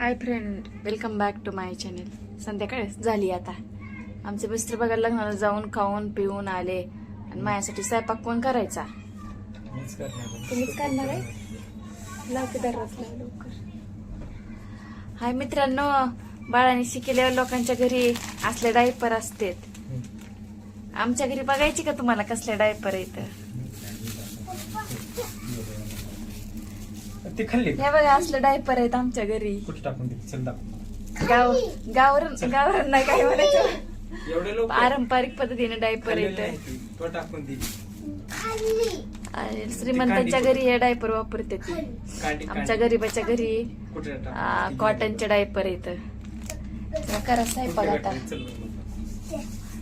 Hi friend welcome back to my channel संध्याकाळ झाली आता. आमचे मिस्टर बघायला लग्नाला जाऊन खाऊन पिऊन आले. आणि माझ्यासाठी स्वयंपाक कोण करायचा. तुम्हीच करणार आहे? लावते लवकर. हाय मित्रांनो. बाळाने शिकेल्या लोकांच्या घरी असले डायपर असतात. आमच्या घरी बघायची का तुम्हाला कसले डायपर येत ती खाल्ली का? हे बघा असले डायपर आहेत आमच्या घरी कुठे टाकून दे चल दाखव गाव गावरून गावरून नाही काय म्हणायचं एवढे लोक पारंपरिक पद्धतीने डायपर खाल्लेले येत आहे ती. टाकून दे आणि श्रीमंतांच्या घरी हे डायपर वापरते आमच्या. गरीबाच्या घरी कुठे टाकून. कॉटनचे डायपर येत करा स्वयंपाक कुठे आता टाकून? चल बरं.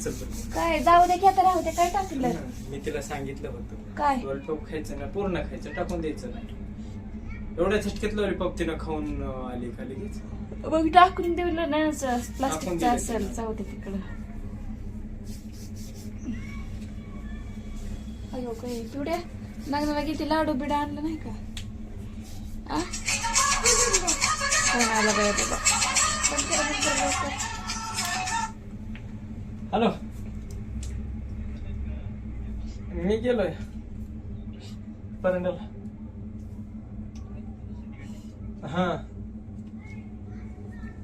चल बरं. काय जाऊ दे आता राहू दे काय टाकलं मी तिला सांगितलं होतं काय? लॉलीपॉप खायचं ना पूर्ण खायचं टाकून द्यायचं नाही एवढ्या झटक्यात लॉलीपॉप तिनं खाऊन आली का लगेच मग टाकून दिलं ना प्लास्टिकचं असेल. जाऊ दे तिकडं अयो काय पिवड्या लग्नाला किती लाडू बिडा आणलं नाही का आ? कोण आला बाया बाबा. हॅलो मी गेलोय परंडाला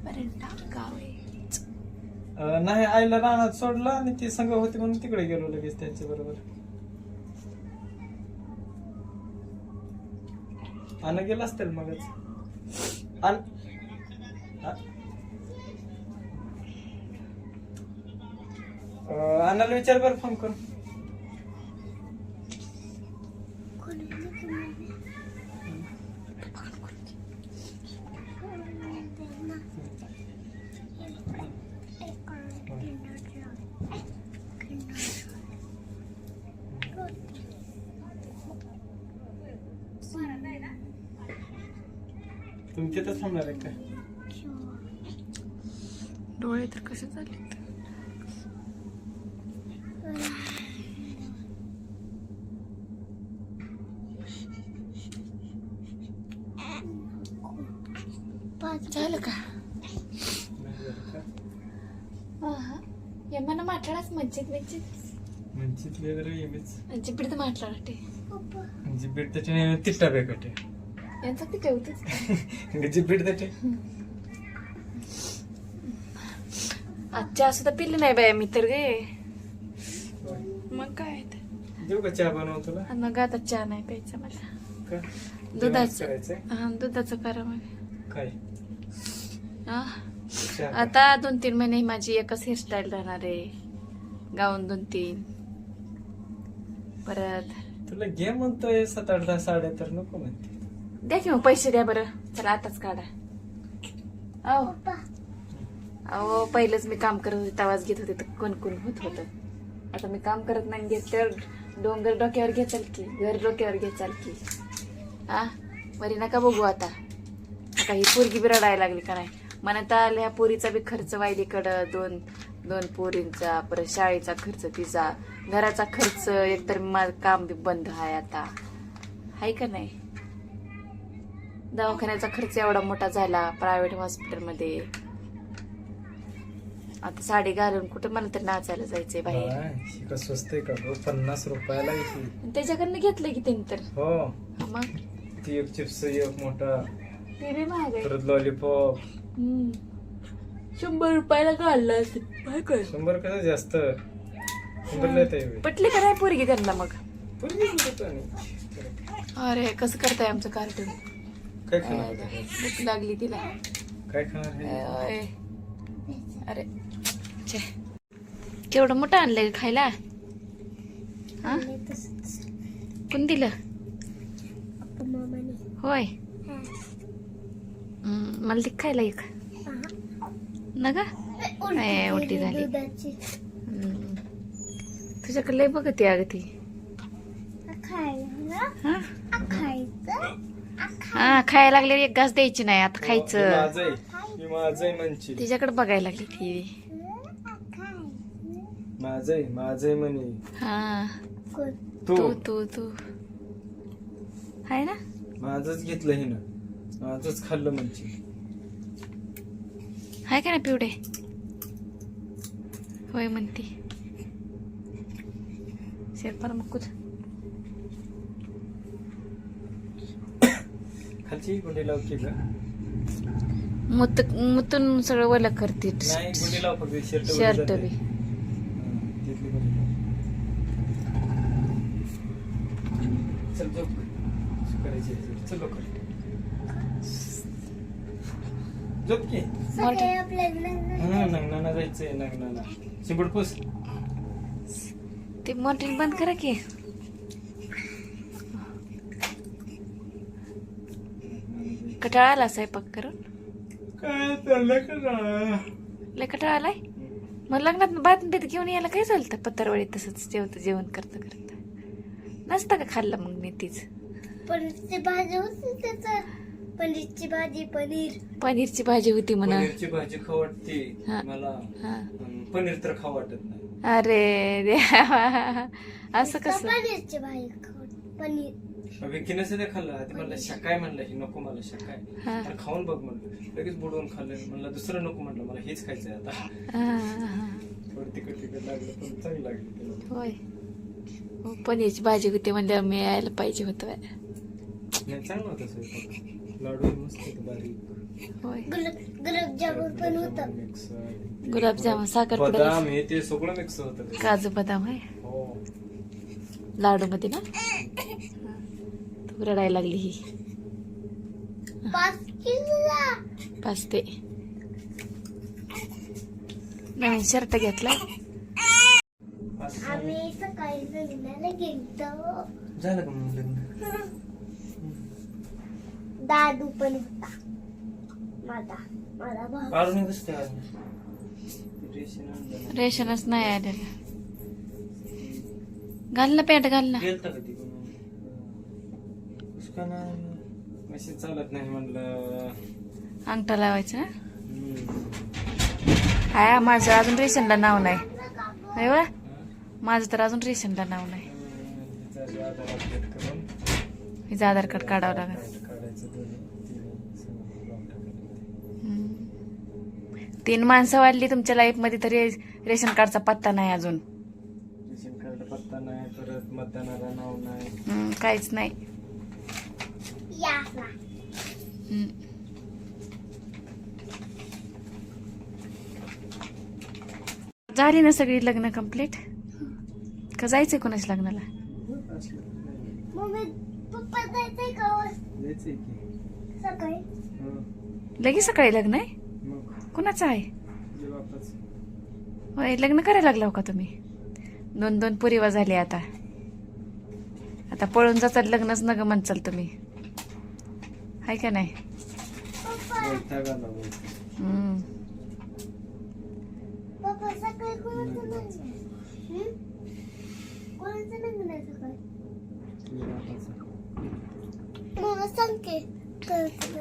पर्यंत गाव आहे अं, नाही आईला रानात सोडलं आणि ती संघ होती म्हणून तिकडे गेलो लगेच त्यांच्या बरोबर. अन्न गेला असतील मगच. अन अ- अं, अण्णाला विचार बरं फोन करून तुम्ही तिथं थांबणार आहे काय डोळे तर कसे झाले झालं का नाही झालं का? ఏమన్నా మాట్లాడాల్సి మంచిది మంచిది म्हणजे वेगळं येमीच మంచి పిడితే మాట్లాడటే म्हणजे बीट त्याच्या यांचं ते ठेवतेच गजिपीठ तर आजच्या असं तर पिल्ली नाही बाया मी तर गे. मग काय देऊ का चहा बनव तुला? मग आता चहा नाही प्यायचा मला. दुधाचं. हा दुधाचं करा मग. काय? आता दोन तीन महिने माझी एकच हेअरस्टाईल राहणार आहे. गाऊन दोन तीन. परत. तुला घे म्हणतोय सात आठ दहा साडे तर नको म्हणते. द्या की मग पैसे द्या बरं. चला आताच काढा. अहो अहो पहिलंच मी काम करत होते तेव्हाच घेत होते तर कोण होत होत. आता मी काम करत नाही घेतल्यावर डोंगर डोक्यावर घेचाल की घर डोक्यावर घेचाल की हा बरी नका बघू आता. आता ही पोरगी बी रडायला लागली का नाही? म्हणत आल्या ह्या पोरीचा बी खर्च वायलीकडं दोन दोन पोरींचा परत शाळेचा खर्च तिचा घराचा खर्च एकतर माझं काम बी बंद आहे आता. आहे का नाही? दवाखान्याचा खर्च एवढा मोठा झाला प्रायव्हेट हॉस्पिटलमध्ये आता साडी घालून कुठं मला तर नाचायला जायचंय बाहेर. का स्वस्त आहे का? गं? पन्नास रुपयाला घेतली त्याच्याकडनं घेतलंय की त्यांनी तर. हो. हा मग? ती एक चिप्स एक मोठा. ते बी महाग आहे. परत लॉलीपॉप हम्म. शंभर रुपयाला काढलं असेल काय? कर शंभर कसं जास्त? पटली का नाही पोरगी त्यांना मग? अरे कसं करताय आमचं कार्टून? खाणार? होतं? भूक लागली तिला. काय खाणार आहे अय. अरे छे. केवढं मोठं आणलंय खायला? हा? कोण दिलं? होय. हम्म, मला ती खायला एक. ना गा? नाही, उलटी झाली. हम्म. तुझ्याकडे लय बघते अगं ती. हा? हा खायला लागले एक घास द्यायची नाही आता मी खायचं. माझं तिच्याकडे बघायला लागली ती. माझं माझं म्हणे. हा. तू. तू तू तू. आहे ना? माझंच घेतलं हिनं. माझंच खाल्लं म्हणजे आहे का ना पिवडे? होय म्हणते. शेरपार मग कुठ? खालची गुंडी लाव की मुत मुतून सगळं वलं करते नाही गुंडी लाव फक्त शर्ट शर्ट बी. चल झोप. करायची चल लवकर. झोप की? सकाळी आपल्याला हा नंगनाना जायचंय नंगनाना शिंबड पुस. ते मॉर्टिन बंद करा की. कटाळा आला स्वयंपाक करून? काय चाललं का लय कटाळा आलाय मग लग्नात भात बीत घेऊन यायला काय चालतं पत्तरवळी तसंच जेवतं जेवण करता करता. नसतं का खाल्लं मग मी तीच? पनीरची भाजी होती त्याचं. पनीरची भाजी पनीर. पनीरची भाजी होती म्हणा. पनीरची भाजी खाऊ वाटते हा. मला हा. पनीर तर खाऊ वाटत नाही. अरे देवा. असं कसं पनीरची भाजी खाऊ पनीर. विकीनं सध्या खाल्लं. आधी म्हणलं शकाय म्हणलं ही नको मला शकाय. तर खाऊन बघ म्हणलं. लगेच बुडवून खाल्लं. म्हणलं दुसरं नको म्हणलं मला हेच खायचंय आता. हा, हा. थोडं तिकट तिकट लागलं पण चांगलं लागलं त्याला. होय. हो, पनीरची भाजी होती म्हणजे मी यायला पाहिजे होतं. नाही चांगलं होतं स्वयंपाक. लाडू मस्त होतं बारीक. होय. गुलाब गुलाबजामुन पण होतं. मिक्स गुलाबजामुन साखर बदाम हे ते सगळं मिक्स होतं. काजू बदाम आहे हो. लाडू मध्ये ना? तू रडायला लागली ही. पाच पाचते नवीन शर्ट घेतलाय असं आम्ही सकाळी लग्नाला गेलतो झालं का मग लग्न? दादू पण होता माझा माझा भाऊ. अजून कसं काय रेशन आणलं. ना. रेशनच नाही आलेलं. घाल ना पॅन्ट घाल ना. गेलता का तिकडून? कसं काय नाही मेसेज चालत नाही म्हणलं. अंगठा लावायचा. हाय माझं अजून रेशनला नाव नाही. होय वा. माझं तर अजून रेशनला नाव नाही. हिचं आधार कार्ड काढावं लागेल. तीन माणसं वाढली तुमच्या लाईफमध्ये तरी रेशन कार्डचा पत्ता नाही अजून रेशन कार्ड पत्ता नाही परत मतदानाला नाव नाही. हम्म, काहीच नाही. हम्म. झाली ना सगळी लग्न कंप्लीट का जायचंय कोणाच्या लग्नाला? असलं नाही. मम्मी पप्पा जायचंय का वर? जायचंय की. सकाळी. हं. लगेच सकाळी लग्न आहे? मग. कोणाचं आहे? तुझ्या बापाच. होय लग्न करायला लागला हो का तुम्ही? दोन दोन पुरीवा झाले आता. आता पळून जातात लग्नच नग म्हणचाल तुम्ही हाय का नाही? हं?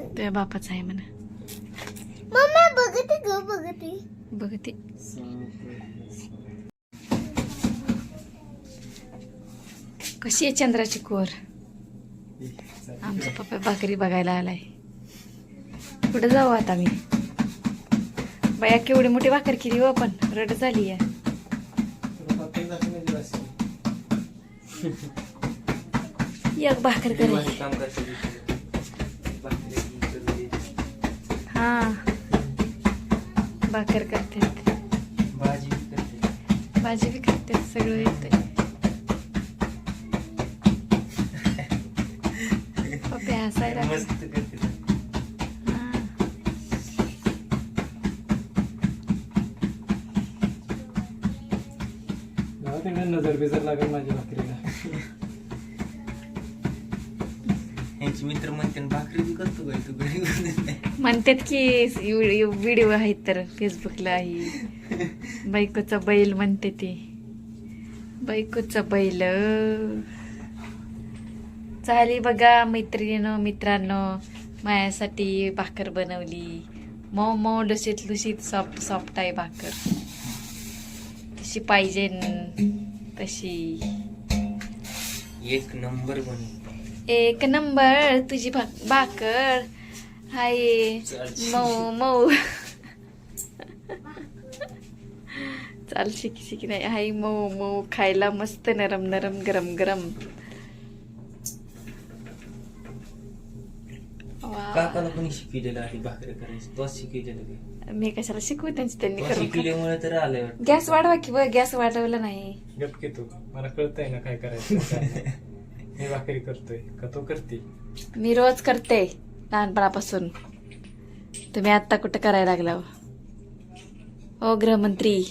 तुझ्या बापाचं. आहे म्हणा मम्मा बघते ग बघते बघ कशी आहे चंद्राची कोर? आमचा पप्पा भाकरी बघायला आलाय. कुठं जाऊ आता मी? बया केवढी मोठी भाकर केली हो पण रड झाली या. एक भाकर करे काम करते. हा. भाकर करते. भाजी बी करतात सगळं येतंय. पप्पे हसायला लागले. मस्त करते. जाऊ दे ना, नजर बिजर लागेल माझ्या भाकरीला यांचे मित्र म्हणते भाकरी बी करतो काय तू घरी करून नाही म्हणतात की व्हिडिओ आहेत तर फेसबुकला आहे बायकोचा बैल म्हणते ते बायकोचा बैल चाली बघा मैत्रिणीनं मित्रांनो. माझ्यासाठी भाकर बनवली. मऊ मऊ लुशीत लुशीत सॉफ्ट सॉफ्ट आहे भाकर. तशी पाहिजे तशी. एक नंबर बन एक नंबर तुझी भाकर. हाय. मऊ मऊ. चाल शिकी शिकी नाही. हाय मऊ मऊ. खायला मस्त नरम नरम गरम गरम वा. काकाला शिकविलेलं आहे भाकरी करायची. तोच शिकविलेलं काय मी कशाला शिकवू त्यांची त्यांनी तो करून शिकविल्यामुळे तर आलंय वाटतं. गॅस वाढवा की बघ गॅस वाढवला नाही. गप की तू. मला कळतंय ना काय करायचं काय नाही. मी भाकरी करतोय. का तो करते? मी रोज करते लहानपणापासून. तुम्ही आत्ता कुठं करायला लागला हो? ओ गृहमंत्री.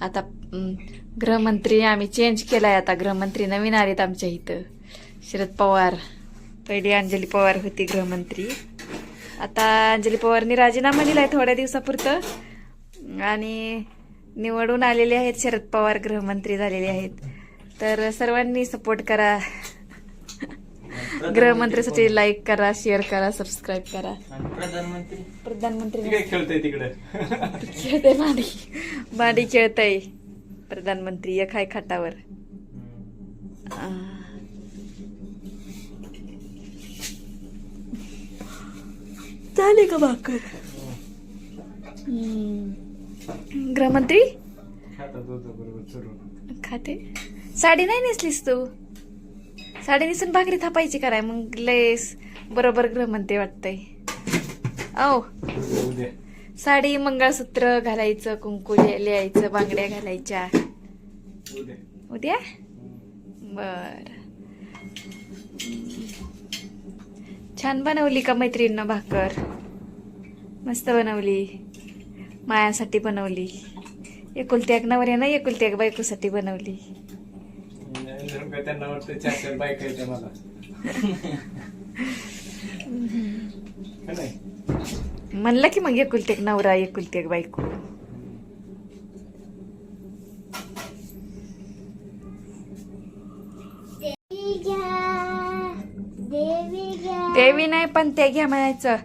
आता गृहमंत्री आम्ही चेंज केलाय आता. गृहमंत्री नवीन आलेत आमच्या इथं. शरद पवार. पहिली अंजली पवार होती गृहमंत्री. आता अंजली पवारनी राजीनामा दिलाय थोड्या दिवसापुरतं. आणि निवडून आलेले आहेत शरद पवार गृहमंत्री झालेले आहेत. तर सर्वांनी सपोर्ट करा. गृहमंत्रीसाठी लाईक करा शेअर करा सबस्क्राईब करा. प्रधानमंत्री? प्रधानमंत्री खेळतंय तिकडे. खेळते मांडी. मांडी खेळतय. प्रधानमंत्री एक हाय खाटावर. झाले का भाकर? हम्म. गृहमंत्री? खाता. साडी नाही नेसलीस तू? साडी नेसून भाकरी थापायची कराय मग लेस बरोबर गृहमंत्री वाटतंय. औ. साडी मंगळसूत्र घालायचं कुंकू लिह- लिहायचं बांगड्या घालायच्या. उद्या. बर. छान बनवली का मैत्रीण भाकर? मस्त बनवली. मायासाठी बनवली. एकुलती एक नवऱ्या ना एकुलती एक बायकोसाठी बनवली. म्हणलं की मग एकुलती एक नवरा एकुलती एक बायको देवी घ्या देवी घ्या देवी नाही पण ते घ्या म्हणायचं